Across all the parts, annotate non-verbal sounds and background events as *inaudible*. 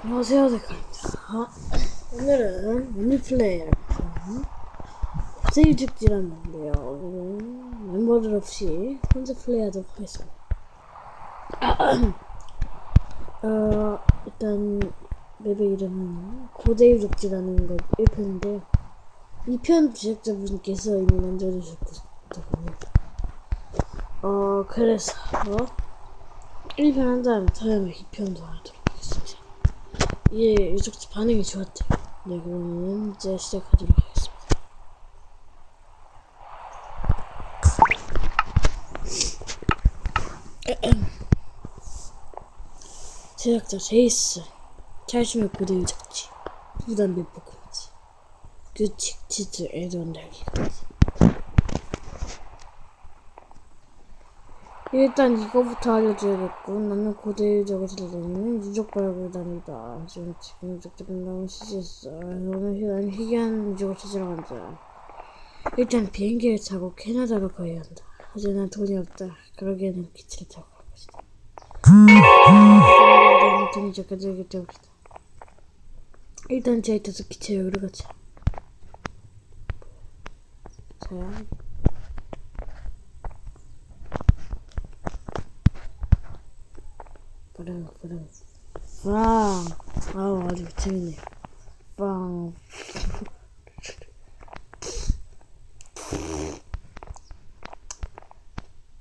안녕하세요, 데카입니다. 오늘은 미니플레이를 세이직지라는 건데요. 오늘은 멤버들 없이 혼자 플레이하도록 하겠습니다. *clears throat* 어, 일단 맵의 이름은 고대유적지라는 것 1편인데요. 2편 제작자분께서 이미 만들어주셨거든요. 어, 그래서 1편 한 다음에 다음에 2편도 하도록. 예, 유적지 반응이 좋았대요. 네, 그러면 이제 시작하도록 하겠습니다. *clears throat* 제작자 제이스, 찰심의 고대 유적지, 부단 맵포 금지, 규칙, 치즈, 애드원 달기 금지. 일단 이거부터 알려줘야겠고 나는 고대 유적을 다니는 유적 발굴단이다. 지금 지금 유적들은 너무 시지했어. 오늘 난 희귀한 유적을 찾으러 간다. 일단 비행기를 타고 캐나다로 가야 한다. 하지만 난 돈이 없다. 그러기에는 기차를 타고. 나는 돈이 적어들기 때문이다. 일단 제이 타서 오르 가자. 자 뿌릉 빵. 아우 아주 재밌네 빵.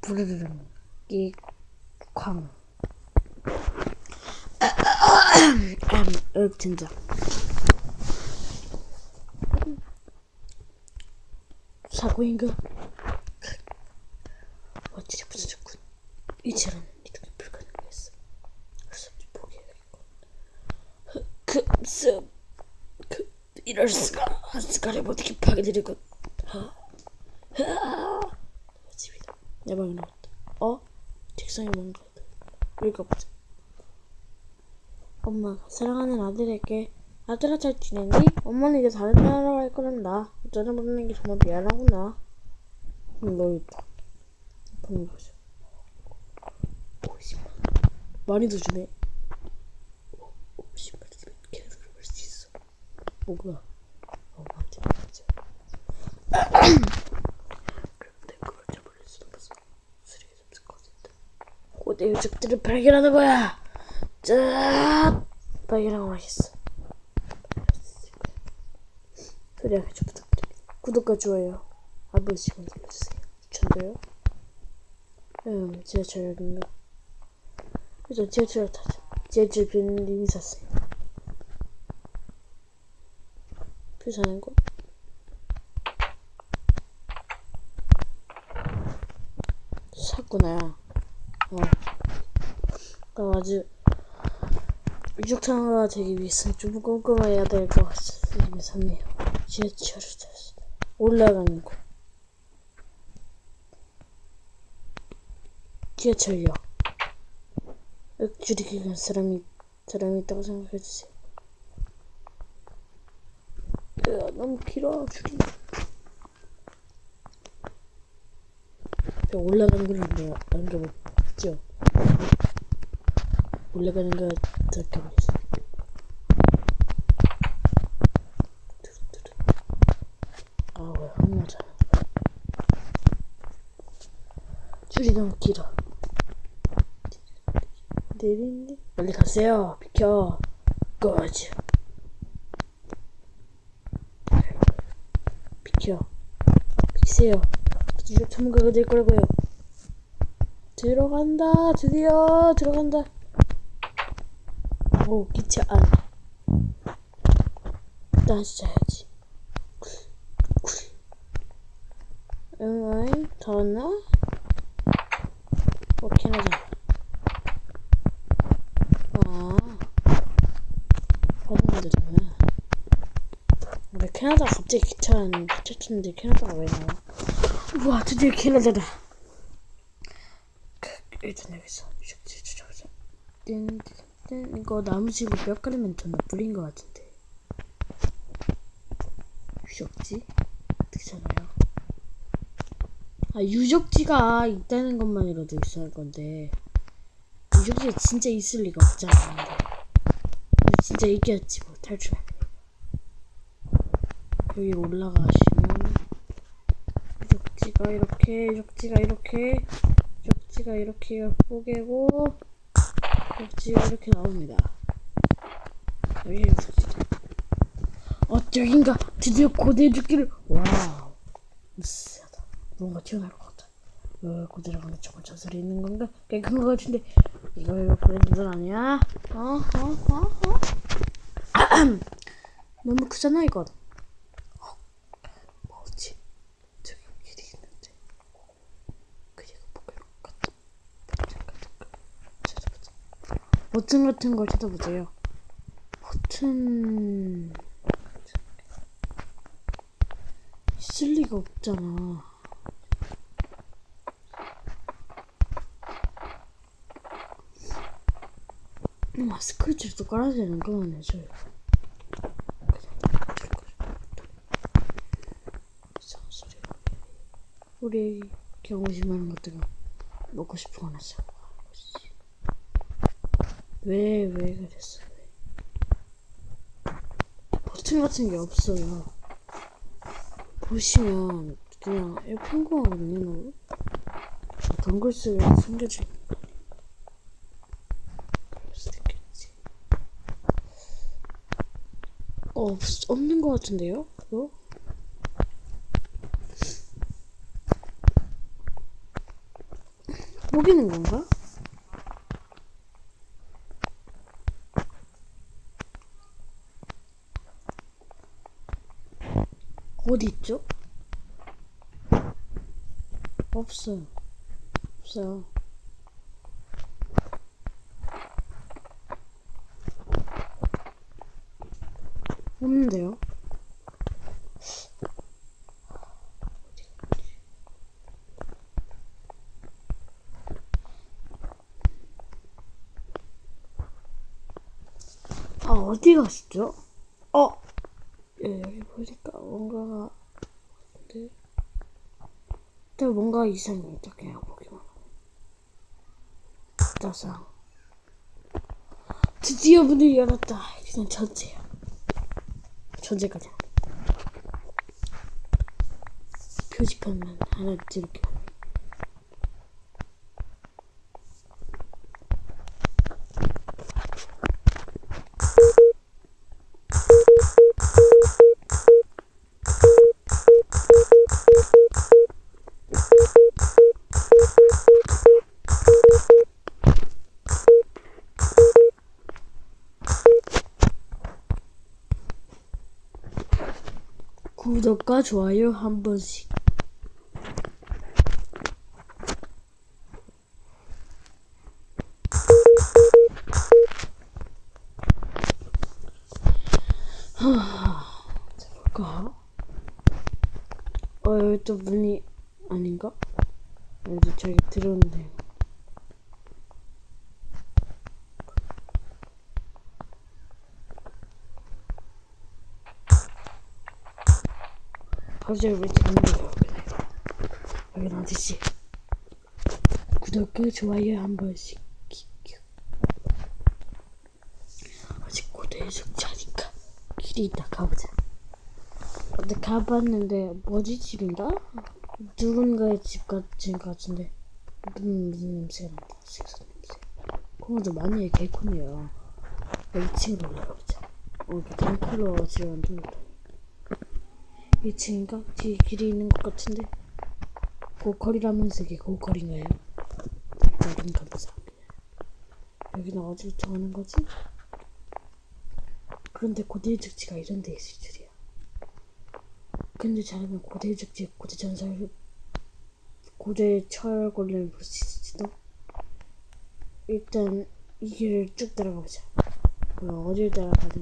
부르르릉 끼쾅. 윽 진짜. 사고인가? 어찌리 부서졌군 이제는 이동이 불가능했어 그래서 포기해야겠군 그, 습, 그, 이럴 수가. 한숟가락에 못 이렇게 파괴되리군 집이다. 내 방에 나왔다. 어? 책상에 뭔가 읽어보자. 엄마가 사랑하는 아들에게 아들아 잘 지내니? 엄마는 이제 다른 나라로 갈 거란다. 전화 보내는 게 정말 미안하구나. 응, 너 있다 보는 거죠 50만 많이 더 주네 50만 원이면 캐나다로 갈 수 있어 뭐가? 엄마한테 말하자 *coughs* 그럼 내 그걸 잡아낼 수도 없어 쓰레기 잡을 것 같다 고대 유적들을 발견하는 거야. 짠! 발견하고 말겠어. 소리 아주 부탁드립니다 구독과 좋아요 한 번씩만 눌러주세요. 추천도요? 음 지하철역인가? 일단 지하철을 타자. 지하철 이미 샀어요 표 사는 거? 샀구나 어. 나 아주 유적탕화가 되기 위해서는 좀 꼼꼼해야 될것 이미 샀네요 지하철을 탔어 올라가는 거 지하철역 줄이 길은 사람이 사람이 있다고 생각해주세요. 야, 너무 길어 줄이. 저 올라가는 걸 뭐, 남겨봤죠? 올라가는 거 들켜보겠어. 아, 왜 한마디 줄이 너무 길어. 내리니 빨리 가세요 비켜 비켜 비키세요. 유적 전문가가 될 거라고요. 들어간다. 드디어 들어간다. 오 기차 안. 다시 자야지. 응, 더 왔나? 어, 캐나다. 아, 화분들이구나. 왜 캐나다 갑자기 기차 기차 쳤는데 캐나다가 왜 나와? 우와 드디어 캐나다다. 그, 일단 여기서. 띵띵 이거 나무 치고 뼈 가르면 더 나쁘린 것 같은데. 유적지? 어떻게잖아요. 아 유적지가 있다는 것만으로도 이상할 건데. 유적지가 진짜 있을 리가 없잖아. 근데 진짜 이겼지 뭐 탈출. 여기 올라가시면 쪽지가 이렇게 쪽지가 이렇게 쪽지가 이렇게 뽀개고 쪽지가 이렇게 나옵니다. 여기 쪽지다. 어 저긴가 드디어 고대 죽기를 와우 으쌰하다 뭔가 튀어나올 것 같아. 어, 고대로 가면 저건 저설이 있는 건가? 꽤큰것 같은데 이거 이거 브랜드 아니야? 어? 어? 어? 어? *clears throat* 너무 크잖아 이건 뭐지? 저기 길이 있는데 그리고 뭐가 것 같아 버튼 같은 거 찾아보자 버튼 같은 걸 찾아보세요 버튼 있을 리가 없잖아 마스크를 또 깔아야 되는 거 아니죠? 이상한 소리. 우리 경호심하는 것들은 먹고 사고 하는 것이지. 왜, 왜 그랬어? 왜? 버튼 같은 게 없어요. 보시면 그냥 평범하거든요, 너무. 동글스가 숨겨진 그럴 수도 있겠지. 어, 없, 없는 것 같은데요? 그거? 포기는 건가? 어디 있죠? 없어요. 없어요. 없는데요? 아, 어디 갔죠? 어! 예, 여기 보니까 뭔가가, 근데, 또 뭔가. 딱 그냥 보기만. 따상. 드디어 문을 열었다. 그냥 전체야. 전체까지. 표지판만 하나 이렇게. 구독과 좋아요 한 번씩. 하, 자, 볼까? 어, 여기 또 문이 아닌가? 여기 저기 들어오는데. 갑자기 왜 찍는 거야? 여긴 어디지? 구독과 좋아요 한 번씩. 아직 고대에 숙자니까 길이 있다 가보자. 근데 가봤는데 뭐지 집인가? 누군가의 집 같은 것 같은데 무슨 무슨 냄새가 난다. 식사 냄새. 그거도 많이 개콘이야. 2층으로 올라가보자. 어, 덩쿨러 집을 만들었다. 2층인가? 뒤에 길이 있는 것 같은데 고퀄이라면서 이게 고퀄인가요? 일단 가보자 여기는 어디로 들어가는 거지? 그런데 고대 즉지가 이런 데 있을 줄이야 근데 잘하면 고대 즉지 고대 전설 고대 철골렘을 볼수 있을지도 일단 이 길을 쭉 따라가보자 뭐야 어딜 여기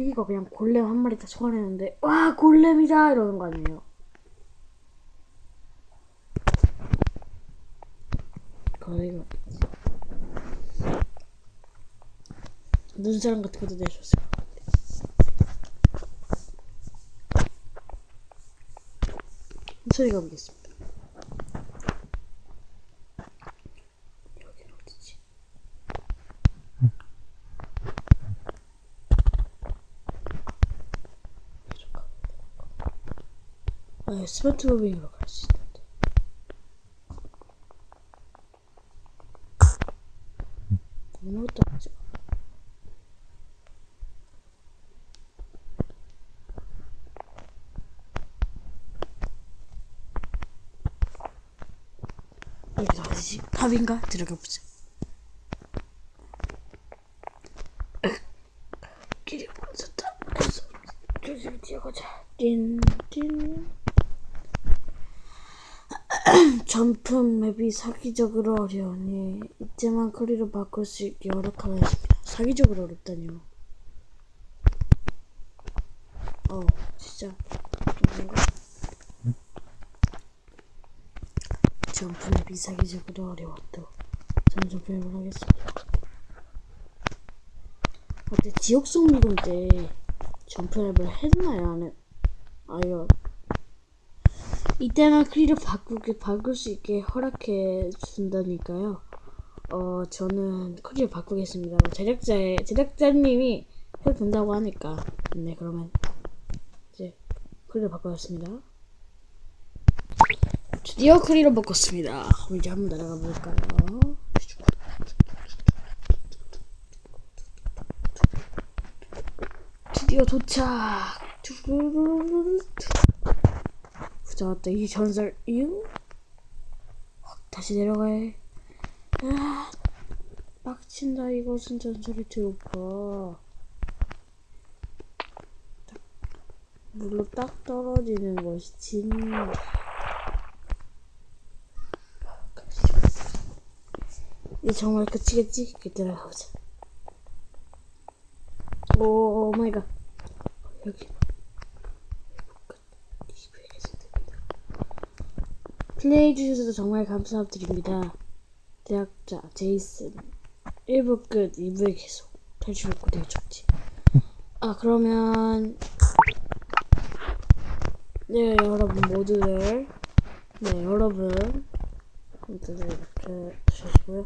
여기가 그냥 골렘 한 마리 다 소환했는데 와 골렘이다 이러는 거 아니에요? 거기가 눈사람 같은 것도 같아. 천천히 가보겠습니다. 여기는 어디지? 아, 스마트 무빙으로 갈 수 있는데. 아무것도 하지 마. 여기서 어디지? 갑인가? 들어가 보자. 길이. 그래서 조심히 뛰어가자. 띵, 띵. 점프 맵이 사기적으로 어려우니 이때만 거리로 바꿀 수 있게 허락하라 했습니다. 사기적으로 어렵다뇨. 어, 진짜. 뭔가? 점프 맵이 사기적으로 어려웠도 저는 점프 맵을 하겠습니다. 어때 지옥 성 미군 때 점프 맵을 했나요? 안 했... 아유 이때만 크리를 바꾸게 바꿀 수 있게 허락해 준다니까요. 어 저는 크리를 바꾸겠습니다. 제작자의 제작자님이 해도 된다고 하니까 네 그러면 이제 크리를 바꾸겠습니다. 드디어 크리를 바꿨습니다. 그럼 이제 한번 날아가 볼까요? 드디어 도착. 붙잡았다 이 전설 이유 다시 내려가야 해. 아, 빡친다 이것은 전설의 트로퍼 딱, 물로 딱 떨어지는 것이 진 이제 정말 끝이겠지? 그때라 가보자. 오 마이갓. 여기 플레이해주셔서 정말 감사드립니다. 대학자 제이슨 1부 끝 2부에 계속 탈출했고 되게 좋지. 아 그러면 네 여러분 모두들 네 여러분 모두들 이렇게 주시고요.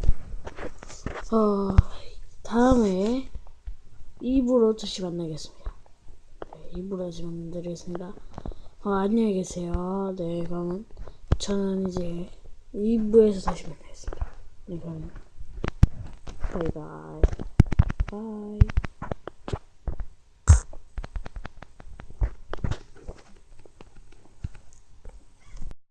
어 다음에 2부로 다시 만나겠습니다. 네, 2부로 다시 만나드리겠습니다. 어, 안녕히 계세요. 네 그러면 저는 이제 2부에서 다시 만나겠습니다. 네, 그럼 바이바이. 바이.